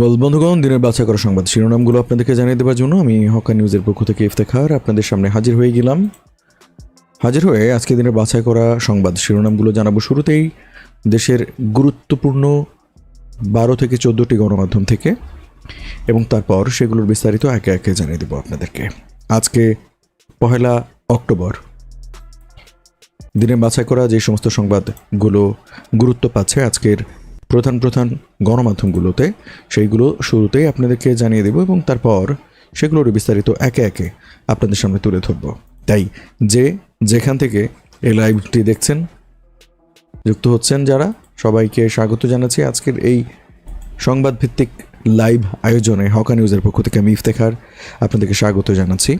বল বন্ধুগণ, দিনের বাছাই করা সংবাদ শিরোনামগুলো আপনাদেরকে জানিয়ে দেওয়ার জন্য আমি হকা নিউজের পক্ষ থেকে ইফতেখার আপনাদের সামনে হাজির হয়ে গেলাম। হাজির হয়ে আজকে দিনের বাছাই করা সংবাদ শিরোনামগুলো জানাব শুরুতেই দেশের গুরুত্বপূর্ণ বারো থেকে চোদ্দোটি গণমাধ্যম থেকে এবং তারপর সেগুলোর বিস্তারিত একে একে জানিয়ে দেবো আপনাদেরকে। আজকে পহেলা অক্টোবর। দিনের বাছাই করা যে সমস্ত সংবাদগুলো গুরুত্ব পাচ্ছে আজকের প্রধান প্রধান গণমাধ্যমগুলোতে, সেইগুলো শুরুতেই আপনাদেরকে জানিয়ে দেব এবং তারপর সেগুলোর বিস্তারিত একে একে আপনাদের সামনে তুলে ধরব। তাই যে যেখান থেকে এই লাইভটি দেখছেন, যুক্ত হচ্ছেন যারা, সবাইকে স্বাগত জানাচ্ছি আজকের এই সংবাদ ভিত্তিক লাইভ আয়োজনে হকা নিউজের পক্ষ থেকে আমি ইফতেখার আপনাদেরকে স্বাগত জানাচ্ছি।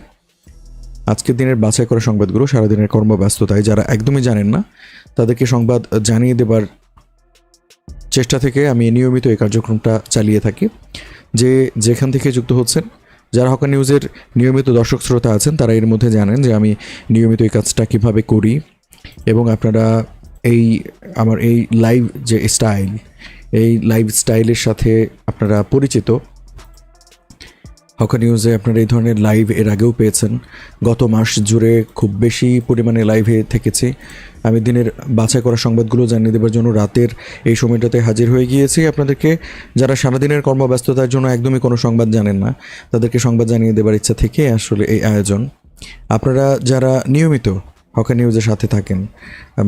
আজকের দিনের বাছাই করা সংবাদগুলো সারাদিনের কর্মব্যস্ততায় যারা একদমই জানেন না, তাদেরকে সংবাদ জানিয়ে দেবার চেষ্টা থেকে আমি নিয়মিত এই কার্যক্রমটা চালিয়ে থাকি। যে যেখান থেকে যুক্ত হচ্ছেন, যারা হকা নিউজের নিয়মিত দর্শক শ্রোতা আছেন, তারা এর মধ্যে জানেন যে আমি নিয়মিত এই কাজটা কীভাবে করি এবং আপনারা এই আমার এই লাইভ যে স্টাইল এই লাইভ স্টাইলের সাথে আপনারা পরিচিত হকা নিউজে আপনারা এই ধরনের লাইভ এর আগেও পেয়েছেন। গত মাস জুড়ে খুব বেশি পরিমাণে লাইভে থেকেছি। আমি দিনের বাছাই করা সংবাদগুলো জানিয়ে দেবার জন্য রাতের এই সময়টাতে হাজির হয়ে গিয়েছি। আপনাদেরকে যারা সারাদিনের কর্মব্যস্ততার জন্য একদমই কোনো সংবাদ জানেন না, তাদেরকে সংবাদ জানিয়ে দেবার ইচ্ছা থেকে আসলে এই আয়োজন। আপনারা যারা নিয়মিত হকা নিউজের সাথে থাকেন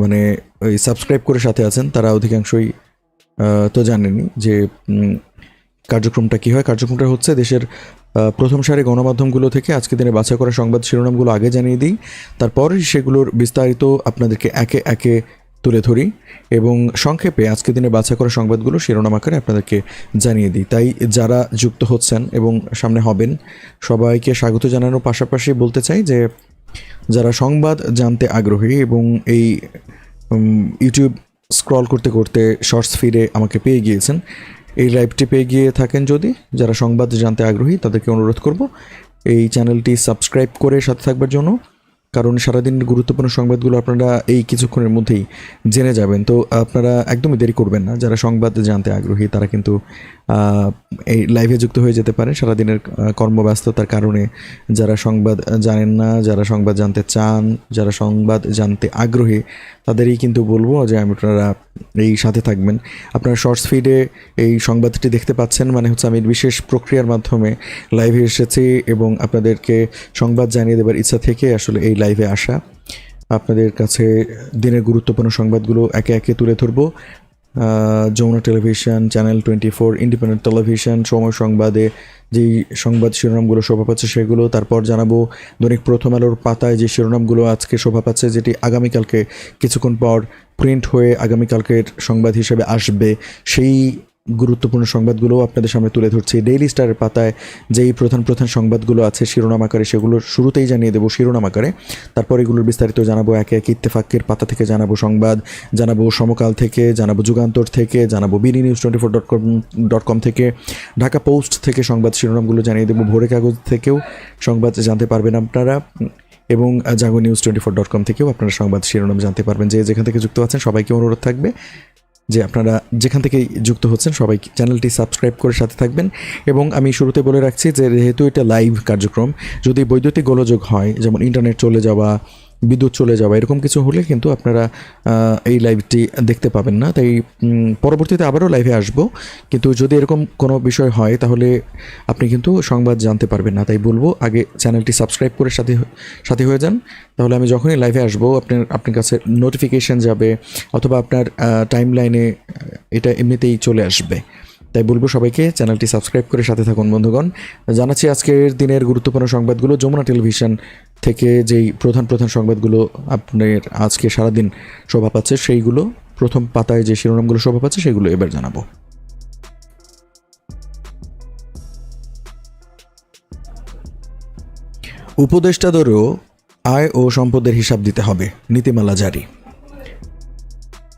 মানে ওই সাবস্ক্রাইব করে সাথে আছেন, তারা অধিকাংশই তো জানেনই যে কার্যক্রমটা কী হয়? কার্যক্রমটা হচ্ছে দেশের প্রথম সারি গণমাধ্যমগুলো থেকে আজকে দিনে বাছাই করা সংবাদ শিরোনামগুলো আগে জানিয়ে দিই। তারপরই সেগুলোর বিস্তারিত আপনাদেরকে একে একে তুলে ধরি এবং সংক্ষেপে আজকে দিনে বাছাই করা সংবাদগুলো শিরোনাম আকারে আপনাদেরকে জানিয়ে দিই। তাই যারা যুক্ত হচ্ছেন এবং সামনে হবেন, সবাইকে স্বাগত জানানোর পাশাপাশি বলতে চাই যে, যারা সংবাদ জানতে আগ্রহী এবং এই ইউটিউব স্ক্রল করতে করতে শর্টস ফিরে আমাকে পেয়ে গিয়েছেন এই লাইভটি পেয়ে গিয়ে থাকেন যদি যারা সংবাদ জানতে আগ্রহী, তাদেরকে অনুরোধ করব এই চ্যানেলটি সাবস্ক্রাইব করে সাথে থাকবার জন্য। কারণ সারাদিন গুরুত্বপূর্ণ সংবাদগুলো আপনারা এই কিছুক্ষণের মধ্যেই জেনে যাবেন। তো আপনারা একদমই দেরি করবেন না। যারা সংবাদ জানতে আগ্রহী, তারা কিন্তু এই লাইভে যুক্ত হয়ে যেতে পারেন। সারাদিনের কর্মব্যস্ততার কারণে যারা সংবাদ জানেন না, যারা সংবাদ জানতে চান, যারা সংবাদ জানতে আগ্রহী, তাদেরই কিন্তু বলব যে আমি আপনারা এই সাথে থাকবেন। আপনারা শর্টস ফিডে এই সংবাদটি দেখতে পাচ্ছেন মানে হচ্ছে আমি বিশেষ প্রক্রিয়ার মাধ্যমে লাইভে এসেছি এবং আপনাদেরকে সংবাদ জানিয়ে দেবার ইচ্ছা থেকে আসলে এই লাইভে আসা। আপনাদের কাছে দিনের গুরুত্বপূর্ণ সংবাদগুলো একে একে তুলে ধরবো। Jamuna television, channel twenty four, independent television, সময় সংবাদে যেই সংবাদ শিরোনামগুলো শোভা পাচ্ছে সেগুলো। তারপর জানাব দৈনিক প্রথম আলোর পাতায় যে শিরোনামগুলো আজকে শোভা পাচ্ছে, যেটি আগামীকালকে কিছুক্ষণ পর প্রিন্ট হয়ে আগামীকালকের সংবাদ হিসেবে আসবে। সেই গুরুত্বপূর্ণ সংবাদগুলো আপনাদের সামনে তুলে ধরছি। ডেইলি স্টারের পাতায় যেই প্রধান প্রধান সংবাদগুলো আছে, শিরোনাম আকারে সেগুলো শুরুতেই জানিয়ে দেবো শিরোনাম আকারে। তারপর এগুলোর বিস্তারিত জানাব একে এক ইত্তেফাকের পাতা থেকে জানাব সংবাদ, জানাব সমকাল থেকে, জানাব যুগান্তর থেকে, জানাব BD news twenty four dot com dot com থেকে, ঢাকা পোস্ট থেকে সংবাদ শিরোনামগুলো জানিয়ে দেবো, ভোরে কাগজ থেকেও সংবাদ জানতে পারবেন আপনারা, এবং Jago news twenty four dot com থেকেও আপনারা সংবাদ শিরোনাম জানতে পারবেন। যে যেখান থেকে যুক্ত আছেন সবাইকে অনুরোধ থাকবে। যে আপনারা যেখান থেকে যুক্ত হচ্ছেন, সবাই চ্যানেলটি সাবস্ক্রাইব করে সাথে থাকবেন। এবং আমি শুরুতে বলে রাখছি যে, যেহেতু এটা লাইভ কার্যক্রম, যদি বৈদ্যুতিক গোলযোগ হয়, যেমন ইন্টারনেট চলে যাওয়া বিদ্যুৎ চলে যাওয়া, এরকম কিছু হলে কিন্তু আপনারা এই লাইভটি দেখতে পাবেন না। তাই পরবর্তীতে আবারও লাইভে আসব। কিন্তু যদি এরকম কোনো বিষয় হয়, তাহলে আপনি কিন্তু সংবাদ জানতে পারবেন না। তাই বলব, আগে চ্যানেলটি সাবস্ক্রাইব করে সাথে সাথে হয়ে যান। তাহলে আমি যখনই লাইভে আসব, আপনার আপনার কাছে নোটিফিকেশন যাবে, অথবা আপনার টাইম লাইনে এটা এমনিতেই চলে আসবে। তাই বলব সবাইকে চ্যানেলটি সাবস্ক্রাইব করে সাথে থাকুন, বন্ধুগণ। জানাচ্ছি আজকের দিনের গুরুত্বপূর্ণ সংবাদগুলো যমুনা টেলিভিশন থেকে যেই প্রধান প্রধান সংবাদগুলো আপনার আজকে সারাদিন শোভা পাচ্ছে, সেইগুলো, প্রথম পাতায় যে শিরোনামগুলো শোভা পাচ্ছে, সেগুলো এবার জানাব। উপদেষ্টাদেরও আয় ও সম্পদের হিসাব দিতে হবে, নীতিমালা জারি।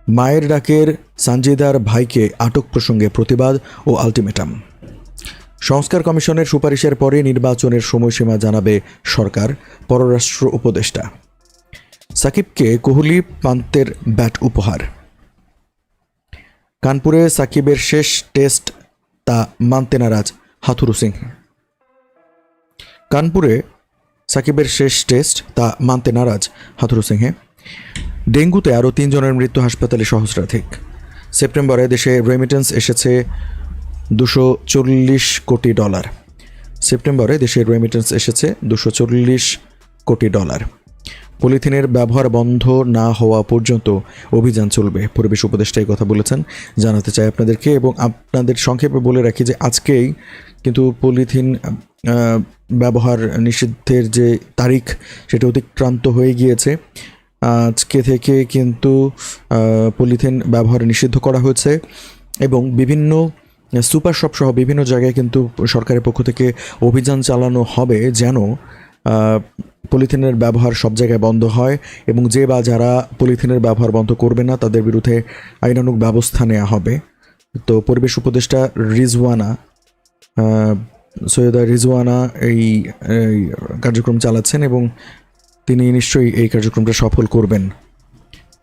মায়ের ডাকের সানজিদার ভাইকে আটক প্রসঙ্গে প্রতিবাদ ও আলটিমেটাম। সংস্কার কমিশনের সুপারিশের পরে নির্বাচনের সময়সীমা জানাবে সরকার, পররাষ্ট্র উপদেষ্টা। সাকিবকে কোহলি পান্তের ব্যাট উপহার। কানপুরে সাকিবের শেষ টেস্ট, তা মানতে নারাজ হাথুরু সিং। কানপুরে সাকিবের শেষ টেস্ট, তা মানতে নারাজ হাথুরু সিংহে। ডেঙ্গুতে আরও তিনজনের মৃত্যু হাসপাতালে সহস্রাধিক। সেপ্টেম্বরে দেশে রেমিটেন্স এসেছে দুশো চল্লিশ কোটি ডলার। সেপ্টেম্বরে দেশের রেমিটেন্স এসেছে দুশো চল্লিশ কোটি ডলার। পলিথিনের ব্যবহার বন্ধ না হওয়া পর্যন্ত অভিযান চলবে। পরিবেশ উপদেষ্টা এই কথা বলেছেন। জানাতে চাই আপনাদেরকে এবং আপনাদের সংক্ষেপে বলে রাখি যে আজকেই কিন্তু পলিথিন ব্যবহার নিষিদ্ধের যে তারিখ, সেটা অতিক্রান্ত হয়ে গিয়েছে। আজকে থেকে কিন্তু পলিথিন ব্যবহার নিষিদ্ধ করা হয়েছে এবং বিভিন্ন সুপার শপ সহ বিভিন্ন জায়গায় কিন্তু সরকারের পক্ষ থেকে অভিযান চালানো হবে যেন পলিথিনের ব্যবহার সব জায়গায় বন্ধ হয় এবং যে বা যারা পলিথিনের ব্যবহার বন্ধ করবে না, তাদের বিরুদ্ধে আইনানুগ ব্যবস্থা নেওয়া হবে। তো পরিবেশ উপদেষ্টা রিজওয়ানা সৈয়দা রিজওয়ানা এই কার্যক্রম চালাচ্ছেন এবং তিনি নিশ্চয়ই এই কার্যক্রমটা সফল করবেন।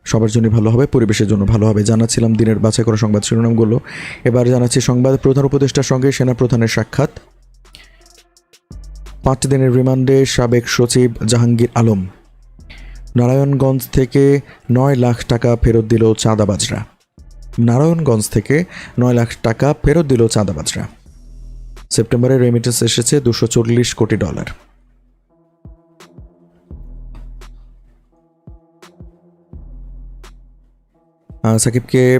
সবার জন্য ভালো হবে, পরিবেশের জন্য ভালো হবে। জানাচ্ছিলাম দিনের বাছাই করা সংবাদ শিরোনামগুলো। এবার জানাচ্ছি সংবাদ প্রধান উপদেষ্টার সঙ্গে সেনা প্রধানের সাক্ষাৎ। পাঁচ দিনের রিমান্ডে সাবেক সচিব জাহাঙ্গীর আলম। নারায়ণগঞ্জ থেকে নয় লাখ টাকা ফেরত দিল চাঁদাবাজরা। নারায়ণগঞ্জ থেকে নয় লাখ টাকা ফেরত দিল চাঁদাবাজরা। সেপ্টেম্বরে রেমিটেন্স এসেছে দুশো কোটি ডলার। সাকিবকে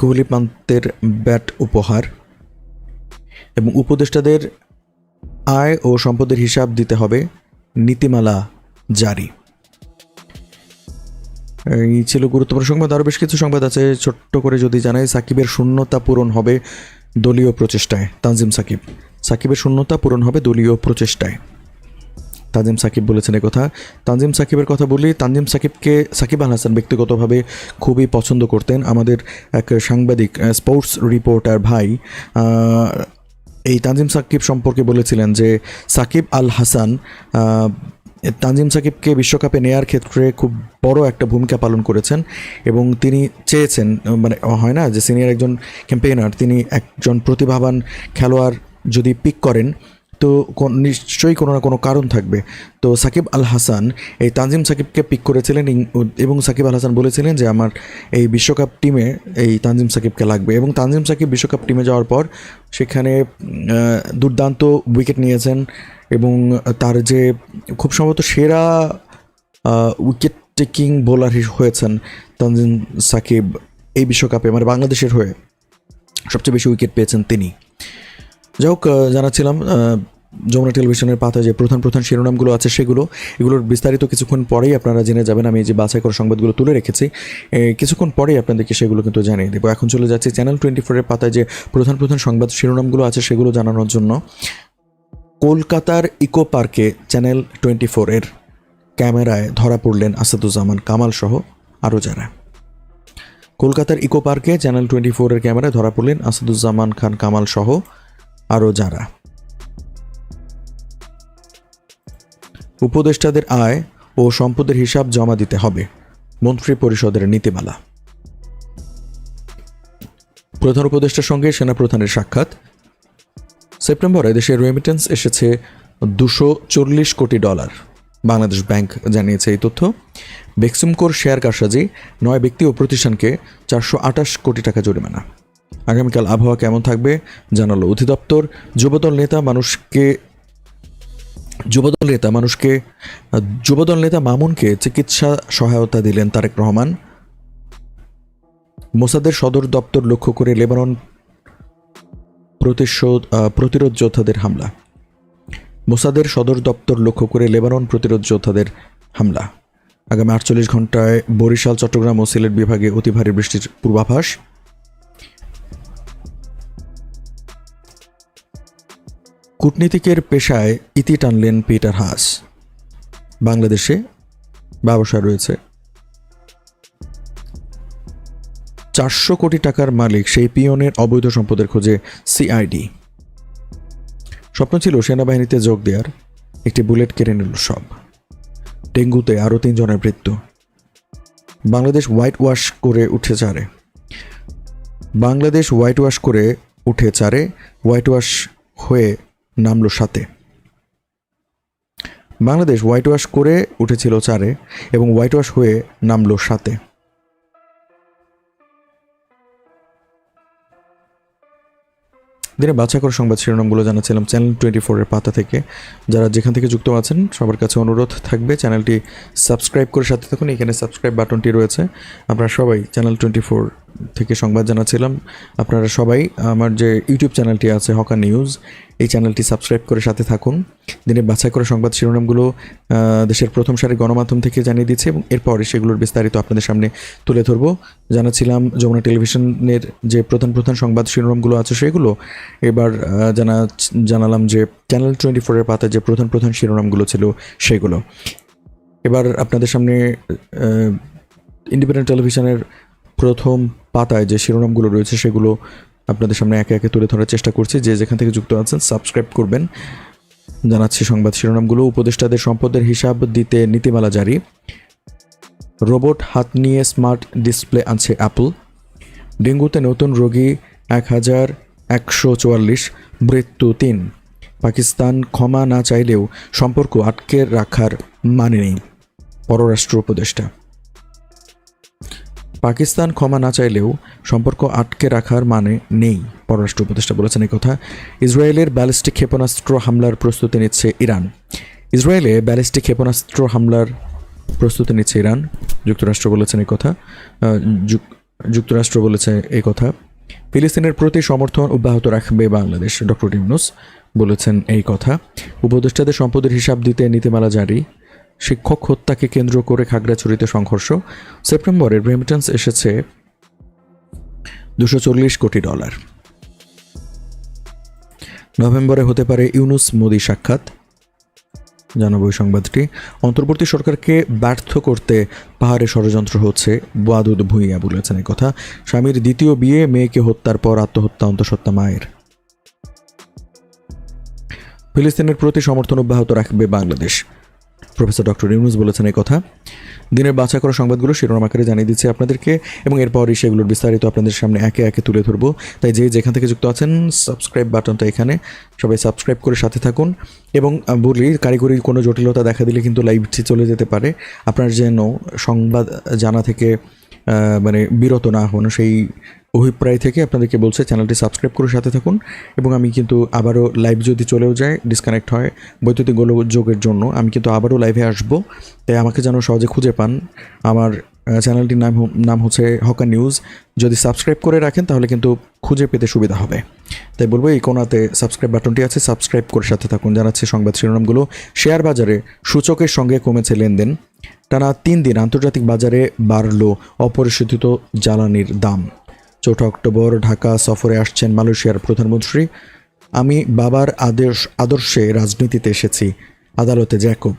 কোহলি পান্তের ব্যাট উপহার এবং উপদেষ্টাদের আয় ও সম্পদের হিসাব দিতে হবে নীতিমালা জারি। এই ছিল গুরুত্বপূর্ণ সংবাদ। আরও বেশ কিছু সংবাদ আছে। ছোট্ট করে যদি জানাই, সাকিবের শূন্যতা পূরণ হবে দলীয় প্রচেষ্টায়। তানজিম সাকিব, সাকিবের শূন্যতা পূরণ হবে দলীয় প্রচেষ্টায়। তানজিম সাকিব বলেছেন কথা। তানজিম সাকিবের কথা বলি তানজিম সাকিবকে সাকিব আল হাসান ব্যক্তিগতভাবে খুবই পছন্দ করতেন। আমাদের এক সাংবাদিক স্পোর্টস রিপোর্টার ভাই এই তানজিম সাকিব সম্পর্কে বলেছিলেন যে সাকিব আল হাসান তানজিম সাকিবকে বিশ্বকাপে নেয়ার ক্ষেত্রে খুব বড় একটা ভূমিকা পালন করেছেন এবং তিনি চেয়েছেন মানে হয় না যে সিনিয়র একজন ক্যাম্পেইনার তিনি একজন প্রতিভাবান খেলোয়াড় যদি পিক করেন তো নিশ্চয়ই কোনো না কোনো কারণ থাকবে। তো সাকিব আল হাসান, এই তানজিম সাকিবকে পিক করেছিলেন এবং সাকিব আল হাসান বলেছিলেন যে আমার এই বিশ্বকাপ টিমে এই তানজিম সাকিবকে লাগবে। এবং তানজিম সাকিব বিশ্বকাপ টিমে যাওয়ার পর সেখানে দুর্দান্ত উইকেট নিয়েছেন এবং তার যে খুব সম্ভবত সেরা উইকেট টেকিং বোলার হয়েছেন তানজিম সাকিব এই বিশ্বকাপে মানে বাংলাদেশের হয়ে সবচেয়ে বেশি উইকেট পেয়েছেন তিনি। যাই হোক জানাচ্ছিলাম যমুনা টেলিভিশনের পাতায় যে প্রধান প্রধান শিরোনামগুলো আছে সেগুলো, এগুলোর বিস্তারিত কিছুক্ষণ পরেই আপনারা জেনে যাবেন, আমি যে বাছাই করা সংবাদগুলো তুলে রেখেছি কিছুক্ষণ পরেই আপনাদেরকে সেগুলো কিন্তু জানিয়ে দেবো। এখন চলে যাচ্ছি চ্যানেল টোয়েন্টি ফোরের পাতায় যে প্রধান প্রধান সংবাদ শিরোনামগুলো আছে সেগুলো জানানোর জন্য। কলকাতার ইকো পার্কে চ্যানেল টোয়েন্টি ফোরের ক্যামেরায় ধরা পড়লেন আসাদুজ্জামান কামাল সহ আরও যারা। কলকাতার ইকো পার্কে চ্যানেল টোয়েন্টি ফোরের ক্যামেরায় ধরা পড়লেন আসাদুজ্জামান খান কামাল সহ আরও যারা। উপদেষ্টাদের আয় ও সম্পদের হিসাব জমা দিতে হবে, মন্ত্রী পরিষদের নীতিমালা। প্রধান উপদেষ্টার সঙ্গে সেনাপ্রধানের সাক্ষাৎ। সেপ্টেম্বরে দেশের রেমিটেন্স এসেছে দুশো চল্লিশ কোটি ডলার। বাংলাদেশ ব্যাংক জানিয়েছে এই তথ্য। বেক্সিমকোর শেয়ার কারসাজি নয় ব্যক্তি ও প্রতিষ্ঠানকে চারশো আটাশ কোটি টাকা জরিমানা। আগামীকাল আবহাওয়া কেমন থাকবে জানালো অধিদপ্তর। যুবদল নেতা মানুষকে যুবদল নেতা মানুষকে যুবদল নেতা মামুনকে চিকিৎসা সহায়তা দিলেন তারেক রহমান। মোসাদের সদর দপ্তর লক্ষ্য করে লেবানন প্রতিশোধ প্রতিরোধ যোদ্ধাদের হামলা। মোসাদের সদর দপ্তর লক্ষ্য করে লেবানন প্রতিরোধ যোদ্ধাদের হামলা। আগামী আটচল্লিশ ঘন্টায় বরিশাল, চট্টগ্রাম ও সিলেট বিভাগে অতি ভারী বৃষ্টির পূর্বাভাস। কূটনীতিকের পেশায় ইতি টানলেন পিটার হাস। বাংলাদেশে ব্যবসা রয়েছে চারশো কোটি টাকার মালিক সেই পিয়নের অবৈধ সম্পদের খোঁজে সিআইডি স্বপ্ন ছিল সেনাবাহিনীতে যোগ দেওয়ার একটি বুলেট কেড়ে নিল সব। ডেঙ্গুতে আরও তিনজনের মৃত্যু। বাংলাদেশ হোয়াইট ওয়াশ করে উঠে চারে। বাংলাদেশ হোয়াইট ওয়াশ করে উঠে চারে হোয়াইট ওয়াশ হয়ে নামলো সাতে বাংলাদেশ হোয়াইট ওয়াশ করে উঠেছিল চারে এবং হোয়াইট ওয়াশ হয়ে নামলো সাতে। দিনে বাছাই করা সংবাদ শিরোনামগুলো জানাচ্ছিলাম চ্যানেল টোয়েন্টি ফোরের পাতা থেকে। যারা যেখান থেকে যুক্ত আছেন, সবার কাছে অনুরোধ থাকবে চ্যানেলটি সাবস্ক্রাইব করে সাথে থাকুন। এখানে সাবস্ক্রাইব বাটনটি রয়েছে। আপনারা সবাই চ্যানেল টোয়েন্টি ফোর থেকে সংবাদ জানাচ্ছিলাম। আপনারা সবাই আমার যে ইউটিউব চ্যানেলটি আছে হকা নিউজ এই চ্যানেলটি সাবস্ক্রাইব করে সাথে থাকুন। দিনে বাছাই করা সংবাদ শিরোনামগুলো দেশের প্রথম সারির গণমাধ্যম থেকে জানিয়ে দিচ্ছে এবং এরপরে সেগুলোর বিস্তারিত আপনাদের সামনে তুলে ধরবো। জানাচ্ছিলাম, যমুনা টেলিভিশনের যে প্রধান প্রধান সংবাদ শিরোনামগুলো আছে সেগুলো, এবার জানা, জানালাম যে চ্যানেল টোয়েন্টি ফোরের পাতায় যে প্রধান প্রধান শিরোনামগুলো ছিল সেগুলো। এবার আপনাদের সামনে ইন্ডিপেন্ডেন্ট টেলিভিশনের প্রথম পাতায় যে শিরোনামগুলো রয়েছে সেগুলো আপনাদের সামনে একে একে তুলে ধরার চেষ্টা করছি। যে যেখান থেকে যুক্ত আছেন সাবস্ক্রাইব করবেন। জানাচ্ছি সংবাদ শিরোনামগুলো। উপদেষ্টাদের সম্পদের হিসাব দিতে নীতিমালা জারি। রোবট হাত নিয়ে স্মার্ট ডিসপ্লে আনছে অ্যাপল। ডেঙ্গুতে নতুন রোগী এক হাজার একশো চুয়াল্লিশ, মৃত্যু তিন। পাকিস্তান ক্ষমা না চাইলেও সম্পর্ক আটকে রাখার মানে নেই। পররাষ্ট্র উপদেষ্টা। পাকিস্তান ক্ষমা না চাইলেও সম্পর্ক আটকে রাখার মানে নেই, পররাষ্ট্র উপদেষ্টা বলেছেন এই কথা। ইসরায়েলের ব্যালিস্টিক ক্ষেপণাস্ত্র হামলার প্রস্তুতি নিচ্ছে ইরান। ইসরায়েলে ব্যালিস্টিক ক্ষেপণাস্ত্র হামলার প্রস্তুতি নিচ্ছে ইরান, যুক্তরাষ্ট্র বলেছেন এই কথা যুক্তরাষ্ট্র বলেছে এই কথা। ফিলিস্তিনের প্রতি সমর্থন অব্যাহত রাখবে বাংলাদেশ, ডক্টর ইউনুস বলেছেন এই কথা। উপদেষ্টাদের সম্পদের হিসাব দিতে নীতিমালা জারি শিক্ষক হত্যাকে কেন্দ্র করে খাগড়াছড়িতে সংঘর্ষ। সেপ্টেম্বরের রেমিটেন্স এসেছে দুশো কোটি ডলার। নভেম্বরে হতে পারে ইউনুস মোদি সাক্ষাৎ। জানাব এই সংবাদটি। অন্তর্বর্তী সরকারকে ব্যর্থ করতে পাহাড়ে ষড়যন্ত্র হচ্ছে, বাদুদ ভূঁইয়া বলেছেন কথা। স্বামীর দ্বিতীয় বিয়ে, মেয়েকে হত্যার পর আত্মহত্যা, অন্তঃসত্ত্বা মায়ের। ফিলিস্তিনের প্রতি সমর্থন অব্যাহত রাখবে বাংলাদেশ। প্রফেসর ডক্টর ইউনুস বলেছেন এই কথা। দিনের বাছাই করা সংবাদগুলো শিরোনাম আকারে জানিয়ে দিচ্ছে আপনাদেরকে এবং এরপরই সেগুলোর বিস্তারিত আপনাদের সামনে একে একে তুলে ধরবো। তাই যে যেখান থেকে যুক্ত আছেন সাবস্ক্রাইব বাটনটা এখানে। সবাই সাবস্ক্রাইব করে সাথে থাকুন এবং বলি কারিগরি কোনো জটিলতা দেখা দিলে কিন্তু লাইভটি চলে যেতে পারে। আপনার যেন সংবাদ জানা থেকে মানে বিরত না হন, সেই অভিপ্রায় থেকে আপনাদেরকে বলছে, চ্যানেলটি সাবস্ক্রাইব করে সাথে থাকুন এবং আমি কিন্তু আবারও লাইভ যদি চলেও যায় ডিসকানেক্ট হয় বৈদ্যুতিক গোলযোগের জন্য, আমি কিন্তু আবারও লাইভে আসব। তাই আমাকে যেন সহজে খুঁজে পান। আমার চ্যানেলটির নাম নাম হচ্ছে হকা নিউজ। যদি সাবস্ক্রাইব করে রাখেন, তাহলে কিন্তু খুঁজে পেতে সুবিধা হবে। তাই বলব, এই কোনাতে সাবস্ক্রাইব বাটনটি আছে সাবস্ক্রাইব করে সাথে থাকুন। জানাচ্ছি সংবাদ শিরোনামগুলো শেয়ার বাজারে সূচকের সঙ্গে কমেছে লেনদেন। টানা তিন দিন আন্তর্জাতিক বাজারে বাড়ল অপরিশোধিত জ্বালানির দাম। চৌঠা অক্টোবর ঢাকা সফরে আসছেন মালয়েশিয়ার প্রধানমন্ত্রী। আমি বাবার আদর্শ আদর্শে রাজনীতিতে এসেছি, আদালতে জ্যাকব।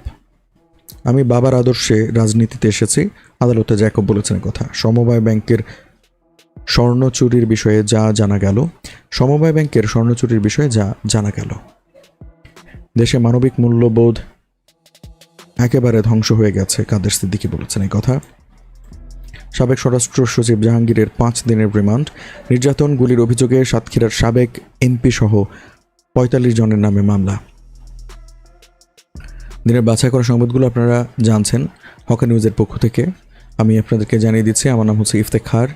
আমি বাবার আদর্শে রাজনীতিতে এসেছি, আদালতে জ্যাকব বলেছেন কথা। সমবায় ব্যাংকের স্বর্ণ চুরির বিষয়ে যা জানা গেল, সমবায় ব্যাংকের স্বর্ণ চুরির বিষয়ে যা জানা গেল। দেশে মানবিক মূল্যবোধ একেবারে ধ্বংস হয়ে গেছে, কাদের সিদ্দিকি বলেছেন এই কথা। সাবেক স্বরাষ্ট্র সচিব জাহাঙ্গীরের পাঁচ দিনের রিমান্ড, নির্যাতন গুলির অভিযোগে সাতক্ষীরার সাবেক এমপি সহ পঁয়তাল্লিশ জনের নামে মামলা। দিনের বাছাই করা সংবাদগুলো আপনারা জানছেন হকা নিউজের পক্ষ থেকে। আমি আপনাদেরকে জানিয়ে দিচ্ছি, আমার নাম হচ্ছে ইফতেখার।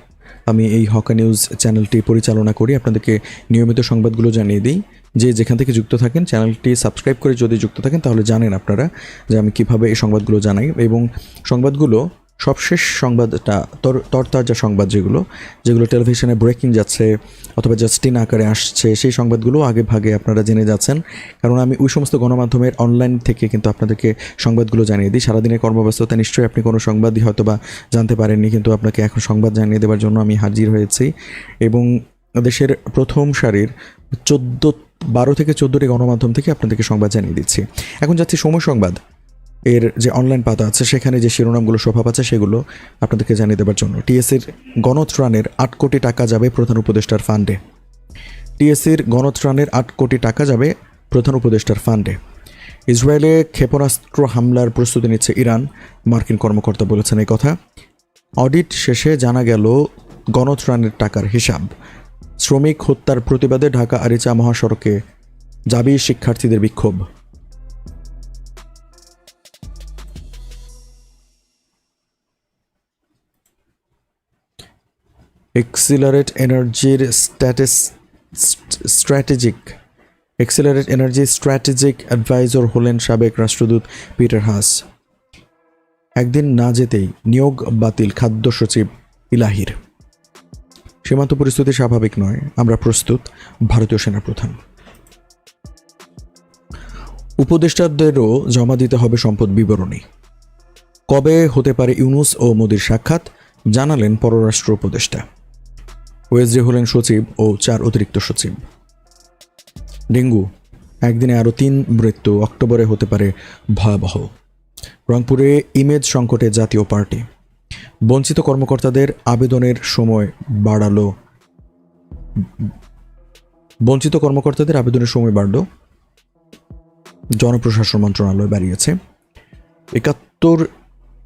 আমি এই হকা নিউজ চ্যানেলটি পরিচালনা করি। আপনাদেরকে নিয়মিত সংবাদগুলো জানিয়ে দিই। যে যেখান থেকে যুক্ত থাকেন, চ্যানেলটি সাবস্ক্রাইব করে যদি যুক্ত থাকেন, তাহলে জানেন আপনারা যে আমি কীভাবে এই সংবাদগুলো জানাই। এবং সংবাদগুলো সবশেষ সংবাদটা, তর, তরতাজা সংবাদ যেগুলো যেগুলো টেলিভিশনে ব্রেকিং যাচ্ছে অথবা জাস্টিন আকারে আসছে, সেই সংবাদগুলো আগে ভাগে আপনারা জেনে যাচ্ছেন। কারণ আমি ওই সমস্ত গণমাধ্যমের অনলাইন থেকে কিন্তু আপনাদেরকে সংবাদগুলো জানিয়ে দিই। সারাদিনের কর্মব্যস্ততা নিশ্চয়ই আপনি কোনো সংবাদই হয়তো বা জানতে পারেননি, কিন্তু আপনাকে এখন সংবাদ জানিয়ে দেওয়ার জন্য আমি হাজির হয়েছি। এবং দেশের প্রথম সারির চোদ্দ, বারো থেকে চোদ্দোটি গণমাধ্যম থেকে আপনাদেরকে সংবাদ জানিয়ে দিচ্ছি। এখন যাচ্ছি সময় সংবাদ এর যে অনলাইন পাতা আছে, সেখানে যে শিরোনামগুলো শোভা পাচ্ছে সেগুলো আপনাদেরকে জানিয়ে দেওয়ার জন্য। টিএসসির গণত্রাণের আট কোটি টাকা যাবে প্রধান উপদেষ্টার ফান্ডে টিএসসির গণত্রাণের আট কোটি টাকা যাবে প্রধান উপদেষ্টার ফান্ডে ইসরায়েলে ক্ষেপণাস্ত্র হামলার প্রস্তুতি নিচ্ছে ইরান, মার্কিন কর্মকর্তা বলেছেন এই কথা। অডিট শেষে জানা গেল গণত্রাণের টাকার হিসাব। শ্রমিক হত্যার প্রতিবাদে ঢাকা আরিচা মহাসড়কে জাবি শিক্ষার্থীদের বিক্ষোভ। এক্সিলারেট এনার্জির status strategic accelerate energy strategic advisor হলেন সাবেক রাষ্ট্রদূত পিটার হাস। একদিন না যেতেই নিয়োগ বাতিল খাদ্য সচিব ইলাহির। সীমান্ত পরিস্থিতি স্বাভাবিক নয়, আমরা প্রস্তুত, ভারতীয় সেনাপ্রধান। উপদেষ্টাদেরও জমা দিতে হবে সম্পদ বিবরণী। কবে হতে পারে ইউনুস ও মোদির সাক্ষাৎ জানালেন পররাষ্ট্র উপদেষ্টা। ওয়েসডে হলেন সচিব ও চার অতিরিক্ত সচিব। ডেঙ্গু, একদিনে আরও তিন মৃত্যু, অক্টোবরে হতে পারে ভয়াবহ। রংপুরে ইমেজ সংকটে জাতীয় পার্টি। বঞ্চিত কর্মকর্তাদের আবেদনের সময় বাড়ালো। বঞ্চিত কর্মকর্তাদের আবেদনের সময় বাড়ল। জনপ্রশাসন মন্ত্রণালয় বাড়িয়েছে। একাত্তর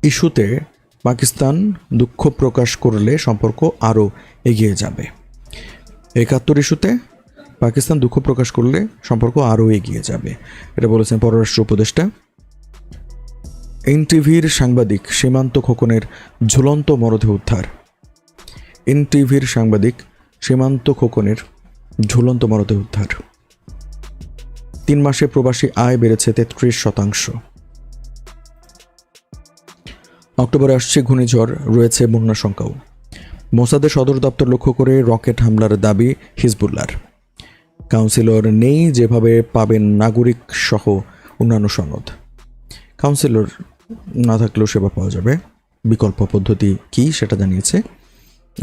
ইস্যুতে পাকিস্তান দুঃখ প্রকাশ করলে সম্পর্ক আরও এগিয়ে যাবে। একাত্তর ইস্যুতে পাকিস্তান দুঃখ প্রকাশ করলে সম্পর্ক আরও এগিয়ে যাবে। এটা বলেছেন পররাষ্ট্র উপদেষ্টা। এনটিভির সাংবাদিক সীমান্ত খোকনের ঝুলন্ত মরদেহ উদ্ধার। এনটিভির সাংবাদিক সীমান্ত খোকনের ঝুলন্ত মরদেহ উদ্ধার। তিন মাসে প্রবাসী আয় বেড়েছে তেত্রিশ শতাংশ। অক্টোবরে আসছে ঘূর্ণিঝড়, রয়েছে বন্যা সংখ্যাও। মোসাদের সদর দপ্তর লক্ষ্য করে রকেট হামলার দাবি হিজবুল্লার কাউন্সিলর নেই যেভাবে পাবেন নাগরিক সহ অন্যান্য সনদ। কাউন্সিলর না থাকলেও সেবা পাওয়া যাবে। বিকল্প পদ্ধতি কি সেটা জানিয়েছে।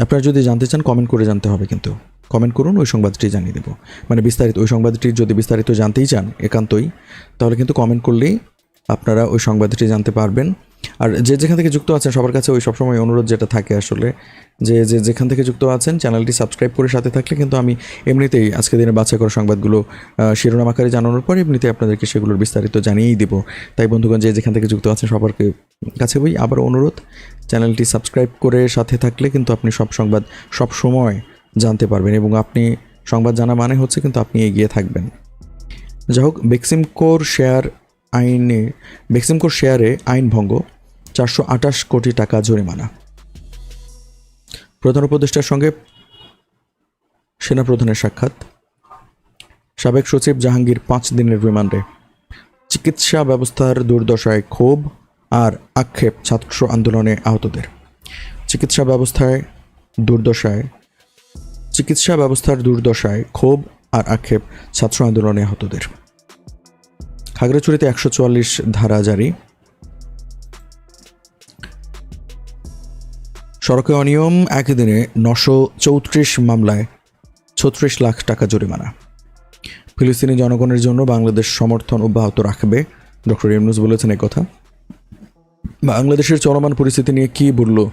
আপনারা যদি জানতে চান কমেন্ট করে জানতে হবে কিন্তু। কমেন্ট করুন, ওই সংবাদটি জানিয়ে দেবো। মানে বিস্তারিত, ওই সংবাদটি যদি বিস্তারিত জানতেই চান একান্তই, তাহলে কিন্তু কমেন্ট করলেই আপনারা ওই সংবাদটি জানতে পারবেন। আর যে যেখান থেকে যুক্ত আছেন, সবার কাছে ওই সবসময় অনুরোধ যেটা থাকে আসলে, যে যে যেখান থেকে যুক্ত আছেন, চ্যানেলটি সাবস্ক্রাইব করে সাথে থাকলে কিন্তু আমি এমনিতেই আজকে দিনে বাছাই করা সংবাদগুলো শিরোনাম আকারে জানানোর পর এমনিতেই আপনাদেরকে সেগুলোর বিস্তারিত জানিয়েই দিব। তাই বন্ধুগণ, যে যেখান থেকে যুক্ত আছেন সবারকে কাছে ওই আবার অনুরোধ, চ্যানেলটি সাবস্ক্রাইব করে সাথে থাকলে কিন্তু আপনি সব সংবাদ সব সময় জানতে পারবেন এবং আপনি সংবাদ জানা মানে হচ্ছে কিন্তু আপনি এগিয়ে থাকবেন। যাই হোক, বেক্সিমকোর শেয়ার আইনে বেক্সিমকোর শেয়ারে আইন ভঙ্গ। চারশো আটাশ কোটি টাকা জরিমানা। প্রধান উপদেষ্টার সঙ্গে সেনাপ্রধানের সাক্ষাৎ। সাবেক সচিব জাহাঙ্গীর পাঁচ দিনের রিমান্ডে। চিকিৎসা ব্যবস্থার দুর্দশায় ক্ষোভ আর আক্ষেপ ছাত্র আন্দোলনে আহতদের। চিকিৎসা ব্যবস্থায় দুর্দশায় চিকিৎসা ব্যবস্থার দুর্দশায় ক্ষোভ আর আক্ষেপ ছাত্র আন্দোলনে আহতদের। খাগড়াছড়িতে একশো চুয়াল্লিশ ধারা জারি। সড়কে অনিয়ম, একদিনে নশো চৌত্রিশ মামলায় ছত্রিশ লাখ টাকা জরিমানা। ফিলিস্তিনি জনগণের জন্য বাংলাদেশ সমর্থন অব্যাহত রাখবে। ডক্টর ইমনুস বলেছেন কথা। বাংলাদেশের চলমান পরিস্থিতি নিয়ে কী বলল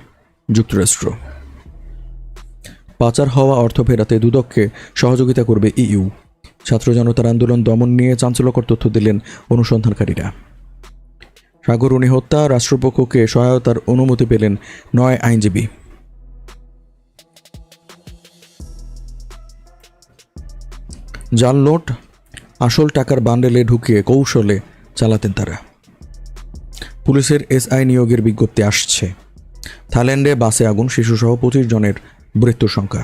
যুক্তরাষ্ট্র? পাচার হওয়া অর্থ ফেরাতে দুদককে সহযোগিতা করবে ইইউ। ছাত্র জনতার আন্দোলন দমন নিয়ে চাঞ্চল্যকর তথ্য দিলেন অনুসন্ধানকারীরা। সাগরুণী হত্যা, রাষ্ট্রপক্ষকে সহায়তার অনুমতি পেলেন নয় আইনজীবী। জাল নোট, আসল টাকার বান্ডেলে ঢুকিয়ে কৌশলে চালাতেন তারা। পুলিশের এসআই নিয়োগের বিজ্ঞপ্তি আসছে। থাইল্যান্ডে বাসে আগুন, শিশুসহ পঁচিশ জনের মৃত্যুর সংখ্যা।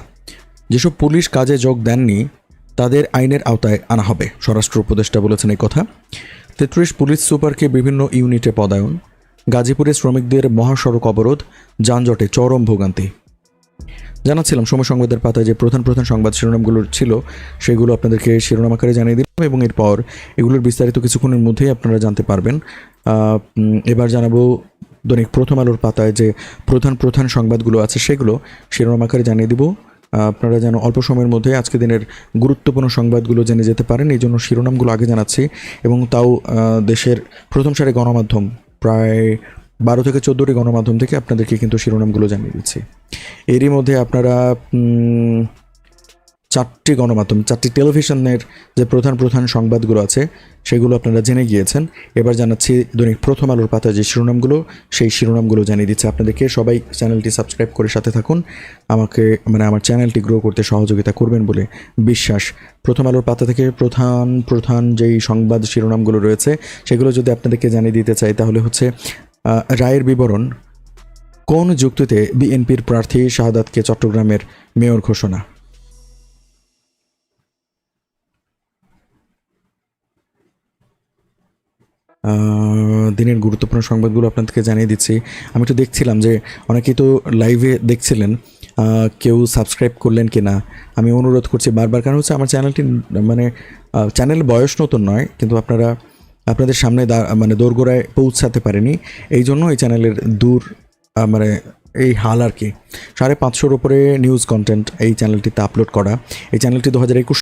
যেসব পুলিশ কাজে যোগ দেননি, তাদের আইনের আওতায় আনা হবে, স্বরাষ্ট্র উপদেষ্টা বলেছেন এই কথা। তেত্রিশ পুলিশ সুপারকে বিভিন্ন ইউনিটে পদায়ন। গাজীপুরে শ্রমিকদের মহাসড়ক অবরোধ, যানজটে চরম ভোগান্তি। জানাচ্ছিলাম সময় সংবাদের পাতায় যে প্রধান প্রধান সংবাদ শিরোনামগুলো ছিল, সেগুলো আপনাদেরকে শিরোনাম আকারে জানিয়ে দিলাম এবং এরপর এগুলোর বিস্তারিত কিছুক্ষণের মধ্যেই আপনারা জানতে পারবেন। এবার জানাব দৈনিক প্রথম আলোর পাতায় যে প্রধান প্রধান সংবাদগুলো আছে, সেগুলো শিরোনাম আকারে জানিয়ে দিব। আপনারা যেন অল্প সময়ের মধ্যে আজকে দিনের গুরুত্বপূর্ণ সংবাদগুলো জেনে যেতে পারেন, এই জন্য শিরোনামগুলো আগে জানাচ্ছি এবং তাও দেশের প্রথম সারে গণমাধ্যম প্রায় বারো থেকে চোদ্দোটি গণমাধ্যম থেকে আপনাদেরকে কিন্তু শিরোনামগুলো জানিয়ে দিচ্ছি। এরই মধ্যে আপনারা চারটি গণমাধ্যম, চারটি টেলিভিশনের যে প্রধান প্রধান সংবাদগুলো আছে, সেগুলো আপনারা জেনে গিয়েছেন। এবার জানাচ্ছি দৈনিক প্রথম আলোর পাতায় যে শিরোনামগুলো, সেই শিরোনামগুলো জানিয়ে দিচ্ছে আপনাদেরকে। সবাই চ্যানেলটি সাবস্ক্রাইব করে সাথে থাকুন। আমাকে মানে আমার চ্যানেলটি গ্রো করতে সহযোগিতা করবেন বলে বিশ্বাস। প্রথম আলোর পাতা থেকে প্রধান প্রধান যেই সংবাদ শিরোনামগুলো রয়েছে, সেগুলো যদি আপনাদেরকে জানিয়ে দিতে চাই, তাহলে হচ্ছে রায়ের বিবরণ। কোন যুক্তিতে বিএনপির প্রার্থী শাহাদাতকে চট্টগ্রামের মেয়র ঘোষণা? দিনের গুরুত্বপূর্ণ সংবাদগুলো আপনাদেরকে জানিয়ে দিচ্ছি। আমি তো দেখছিলাম যে অনেকেই তো লাইভে দেখছিলেন কেউ সাবস্ক্রাইব করলেন কি না আমি অনুরোধ করছি বারবার, কারণ হচ্ছে আমার চ্যানেলটি মানে চ্যানেল বয়স নতুন নয়, কিন্তু আপনারা, আপনাদের সামনে মানে দোরগোড়ায় পৌঁছাতে পারেনি। এই জন্য এই চ্যানেলের দূর মানে এই হাল আর কি। সাড়ে পাঁচশোর উপরে নিউজ কন্টেন্ট এই চ্যানেলটিতে আপলোড করা। এই চ্যানেলটি দু হাজার একুশ